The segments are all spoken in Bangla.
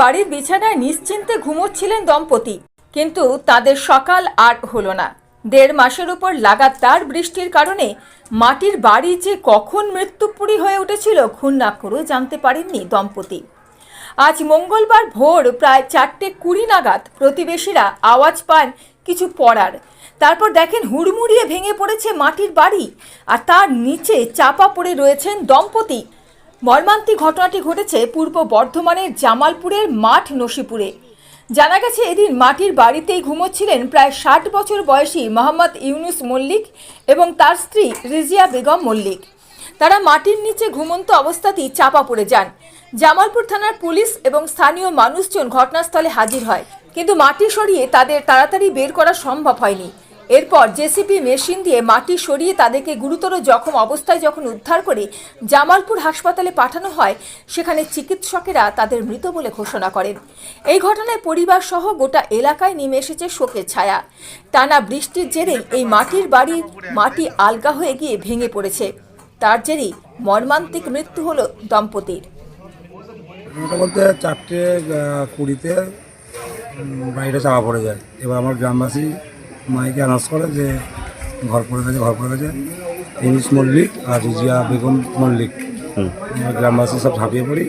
বাড়ির বিছানায় নিশ্চিন্তে ঘুমোচ্ছিলেন দম্পতি। কিন্তু তাদের সকাল আর হলো না। দেড় মাসের উপর লাগাতার বৃষ্টির কারণে মাটির বাড়ি যে কখন মৃত্যুপুরী হয়ে উঠেছিল খুন্না করেও জানতে পারেননি দম্পতি। আজ মঙ্গলবার ভোর প্রায় চারটে কুড়ি নাগাদ প্রতিবেশীরা আওয়াজ পান কিছু পড়ার। তারপর দেখেন হুড়মুড়িয়ে ভেঙে পড়েছে মাটির বাড়ি, আর তার নিচে চাপা পড়ে রয়েছেন দম্পতি। মর্মান্তিক ঘটনাটি ঘটেছে পূর্ব বর্ধমানের জামালপুরের মাঠ নসিপুরে। জানা গেছে, এদিন মাটির বাড়িতেই ঘুমোচ্ছিলেন প্রায় ষাট বছর বয়সী মোহাম্মদ ইউনুস মল্লিক এবং তার স্ত্রী রিজিয়া বেগম মল্লিক। তারা মাটির নিচে ঘুমন্ত অবস্থাতেই চাপা পড়ে যান। জামালপুর থানার পুলিশ এবং স্থানীয় মানুষজন ঘটনাস্থলে হাজির হয়, কিন্তু মাটি সরিয়ে তাদের তাড়াতাড়ি বের করা সম্ভব হয়নি। এরপর জেসিপি মেশিন দিয়ে মাটি সরিয়ে তাদেরকে গুরুতর জখম অবস্থায় যখন উদ্ধার করে জামালপুর হাসপাতালে পাঠানো হয়, সেখানে চিকিৎসকেরা তাদের মৃত বলে ঘোষণা করেন। এই ঘটনায় পরিবার সহ গোটা এলাকায় নেমে এসেছে শোকের ছায়া। টানা বৃষ্টির জেরে এই মাটির বাড়ির মাটি আলগা হয়ে গিয়ে ভেঙে পড়েছে। তার জেরেই মর্মান্তিক মৃত্যু হলো দম্পতির। বলতে চারটে কুড়িতে বাড়িটা চাপা পড়ে যায়। এবার আমার গ্রামবাসী মাইকে অ্যানাউন্স করে যে ঘর পড়ে গেছে ঘর পড়ে গেছে। ইংলিশ মল্লিক আর রিজিয়া বেগম মল্লিক। আমরা গ্রামবাসী সব ঝাঁপিয়ে পড়ি।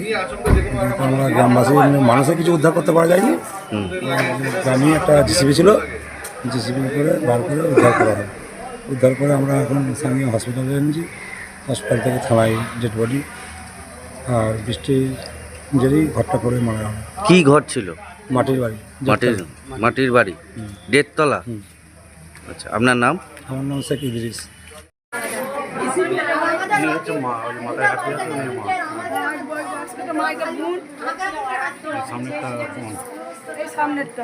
আমরা গ্রামবাসী মানুষের কিছু উদ্ধার করতে পারা যায়নি। গ্রামে একটা জিসিবি ছিল। জিসিবি করে বার করে উদ্ধার করা হয়। উদ্ধার করে আমরা এখন স্থানীয় হসপিটালে এনেছি। হসপিটাল থেকে থানায় ডেড বডি আর বৃষ্টি জেরেই ঘরটা করে মারা কি ঘর ছিল? মাটির বাড়ি। মাটির মাটির বাড়ি। দেড়তলা। আচ্ছা আপনার নাম আমার নাম শেখ ইদ্রিস এই সামনেরটা